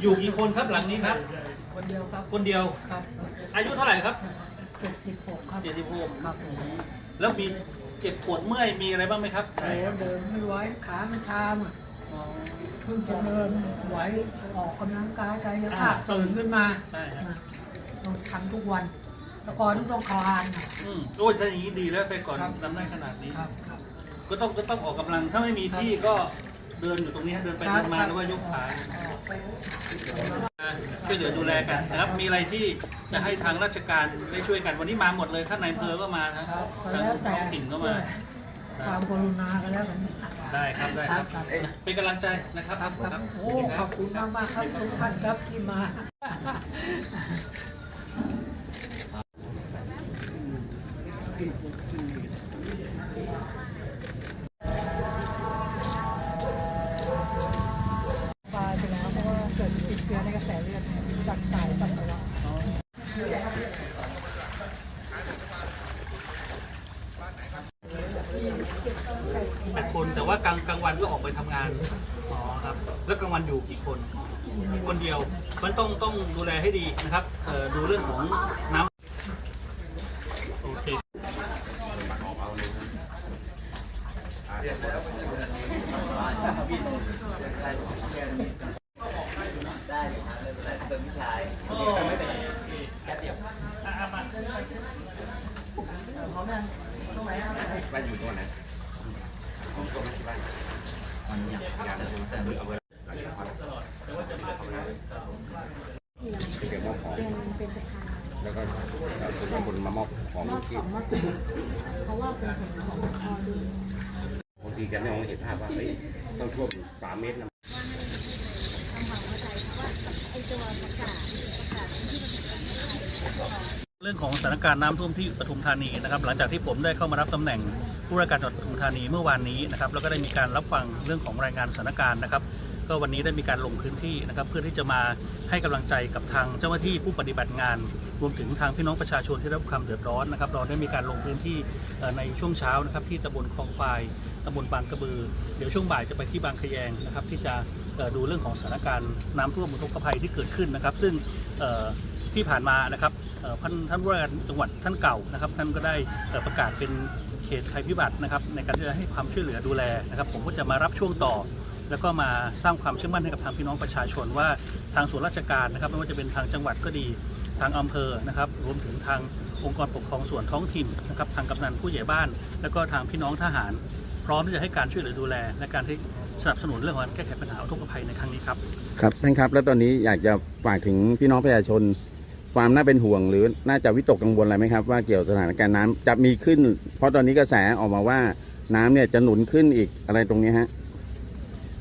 อยู่กี่คนครับหลังนี้ครับคนเดียวครับคนเดียวครับอายุเท่าไหร่ครับเจ็ดสิบหกครับเจ็ดสิบหกครับผมแล้วมีเจ็บปวดเมื่อยมีอะไรบ้างไหมครับโอ้เดินไม่ไหวขามันชามอะเพิ่งจะเดินไหวออกกำลังกายกายภาพตื่นขึ้นมาใช่ครับนะต้องทำทุกวันแต่ก่อนต้องคลานอะอืมโอ้ยถ้าอย่างนี้ดีแล้วแต่ก่อนครับทำได้ขนาดนี้ครับครับก็ต้องก็ต้องออกกำลังถ้าไม่มีที่ก็เดินอยู่ตรงนี้ฮะเดินไปเดินมาแล้วก็ยกขา ช่วยเหลือดูแลกันนะครับ มีอะไรที่จะให้ทางราชการได้ช่วยกัน วันนี้มาหมดเลยท่านนายอำเภอก็มานะครับก็ทางแล้วแต่ท้องถิ่นก็มาความกรุณากันแล้วกันได้ครับได้ครับครับเป็นกำลังใจนะครับครับครับโอ้ขอบคุณมากมากๆครับทุกท่านครับที่มา เลือดจากสายปัสสาวะแปดคนแต่ว่ากลางกลางวันก็ออกไปทำงานอ๋อครับ แล้วกลางวันอยู่กี่คน คนเดียวมันต้องต้องดูแลให้ดีนะครับเอ่อดูเรื่องของน้ำโอเค โอ้ไม่เป็นไรโอเคแค่เดียวอะอะมา บ้านอยู่ตรงไหนของตรงนั้นที่บ้านมันอยากอยากเลยแต่เอาไว้เก็บมอบของแล้วก็เอาส่วนบนมามอบของมอบที่ของมอบเพราะว่าเป็นผลของพอดีบางทีแกไม่มองเห็นภาพว่าเฮ้ยต้องท่วมสามเมตรนะทำความเข้าใจว่าไอ้ตัวประกาศประกาศที่มันเรื่องของสถานการณ์น้ำท่วมที่ปทุมธานีนะครับหลังจากที่ผมได้เข้ามารับตำแหน่งผู้ราชการจังหวัดปทุมธานีเมื่อวานนี้นะครับแล้วก็ได้มีการรับฟังเรื่องของรายงานสถานการณ์นะครับ ก็วันนี้ได้มีการลงพื้นที่นะครับเพื่อที่จะมาให้กำลังใจกับทางเจ้าหน้าที่ผู้ปฏิบัติงาน รวมถึงทางพี่น้องประชาชนที่รับความเดือดร้อนนะครับเราได้มีการลงพื้นที่ในช่วงเช้านะครับที่ตำบลคลองควายตำบลบางกระบือ เดี๋ยวช่วงบ่ายจะไปที่บางขยงนะครับที่จะดูเรื่องของสถานการณ์น้ำท่วมอุทกภัยที่เกิดขึ้นนะครับ ซึ่ง ที่ผ่านมานะครับท่านท่านผู้ว่าการจังหวัดท่านเก่านะครับ ท่านก็ได้ประกาศเป็นเขตภัยพิบัตินะครับ ในการที่จะให้ความช่วยเหลือดูแลนะครับ ผมก็จะมารับช่วงต่อ แล้วก็มาสร้างความเชื่อมั่นให้กับทางพี่น้องประชาชนว่าทางส่วนราชการนะครับ ไม่ว่าจะเป็นทางจังหวัดก็ดีทางอำเภอนะครับรวมถึงทางองค์กรปกครองส่วนท้องถิ่นนะครับทางกำนันผู้ใหญ่บ้าน แล้วก็ทางพี่น้องทหาร พร้อมที่จะให้การช่วยเหลือดูแล และการที่สนับสนุนเรื่องของการแก้ไขปัญหาอุทกภัยในครั้งนี้ครับ ครับท่านครับ แล้วตอนนี้อยากจะฝากถึงพี่น้องประชาชน ความน่าเป็นห่วงหรือน่าจะวิตกกังวลอะไรไหมครับ ว่าเกี่ยวกับสถานการณ์น้ำจะมีขึ้น เพราะตอนนี้กระแสออกมาว่าน้ำเนี่ยจะหนุนขึ้นอีกอะไรตรงนี้ฮะ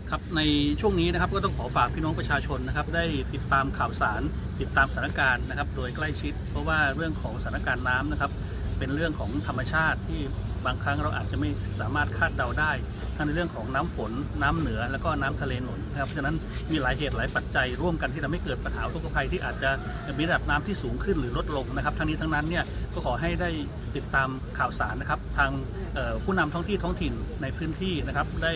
ครับในช่วงนี้นะครับก็ต้องขอฝากพี่น้องประชาชนนะครับ ได้ติดตามข่าวสาร ติดตามสถานการณ์นะครับ โดยใกล้ชิด เพราะว่าเรื่องของสถานการณ์น้ำนะครับ เป็นเรื่องของธรรมชาติที่บางครั้งเราอาจจะไม่สามารถคาดเดาได้ ทั้งในเรื่องของน้ำฝน น้ำเหนือ แล้วก็น้ำทะเลหนุนนะครับเพราะฉะนั้นมีหลายเหตุหลายปัจจัยร่วมกันที่ทำให้เกิดปัญหาอุทกภัยที่อาจจะมีระดับน้ำที่สูงขึ้นหรือลดลงนะครับ ทั้งนี้ทั้งนั้นเนี่ยก็ขอให้ได้ติดตามข่าวสารนะครับ ทางผู้นำท้องที่ท้องถิ่นในพื้นที่นะครับได้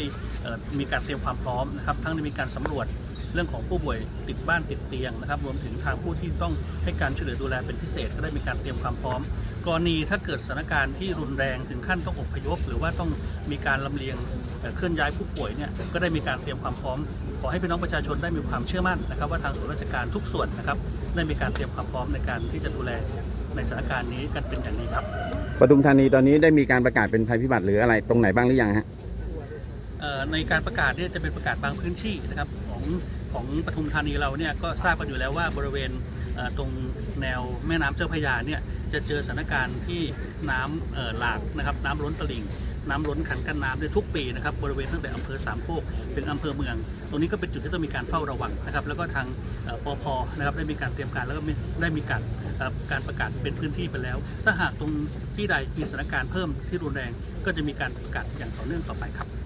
มีการเตรียมความพร้อมนะครับ ทั้งได้มีการสำรวจ เรื่องของผู้ป่วยติดบ้านติดเตียงนะครับรวมถึงทางผู้ที่ต้องให้การช่วยเหลือดูแลเป็นพิเศษ ก็ได้มีการเตรียมความพร้อม กรณีถ้าเกิดสถานการณ์ที่รุนแรงถึงขั้นต้องอพยพ หรือว่าต้องมีการลำเลียงเอ่อเคลื่อนย้ายผู้ป่วยเนี่ยก็ได้มีการเตรียมความพร้อม ขอให้พี่น้องประชาชนได้มีความเชื่อมั่นนะครับ ว่าทางส่วนราชการทุกส่วนนะครับได้มีการเตรียมความพร้อมในการที่จะดูแลในสถานการณ์นี้กันเป็นอย่างดีครับปทุมธานีตอนนี้ได้มีการประกาศเป็นภัยพิบัติหรืออะไรตรงไหนบ้างหรือยังฮะเอ่อในการประกาศเนี่ยจะเป็นประกาศบางพื้นที่นะครับ ของของปทุมธานีเราเนี่ยก็ทราบกันอยู่แล้วว่าบริเวณตรงแนวแม่น้ำเจ้าพระยาเนี่ยจะเจอสถานการณ์ที่น้ำหลากนะครับน้ำล้นตลิ่งน้ำล้นขันกั้นน้ำในทุกปีนะครับบริเวณตั้งแต่อำเภอสามโคกถึงอำเภอเมือง ตรงนี้ก็เป็นจุดที่ต้องมีการเฝ้าระวังนะครับ แล้วก็ทางเอ่อปพนะครับได้มีการเตรียมการแล้วก็ได้มีการการประกาศเป็นพื้นที่ไปแล้ว ถ้าหากตรงที่ใดมีสถานการณ์เพิ่มที่รุนแรงก็จะมีการประกาศอย่างต่อเนื่องต่อไปครับ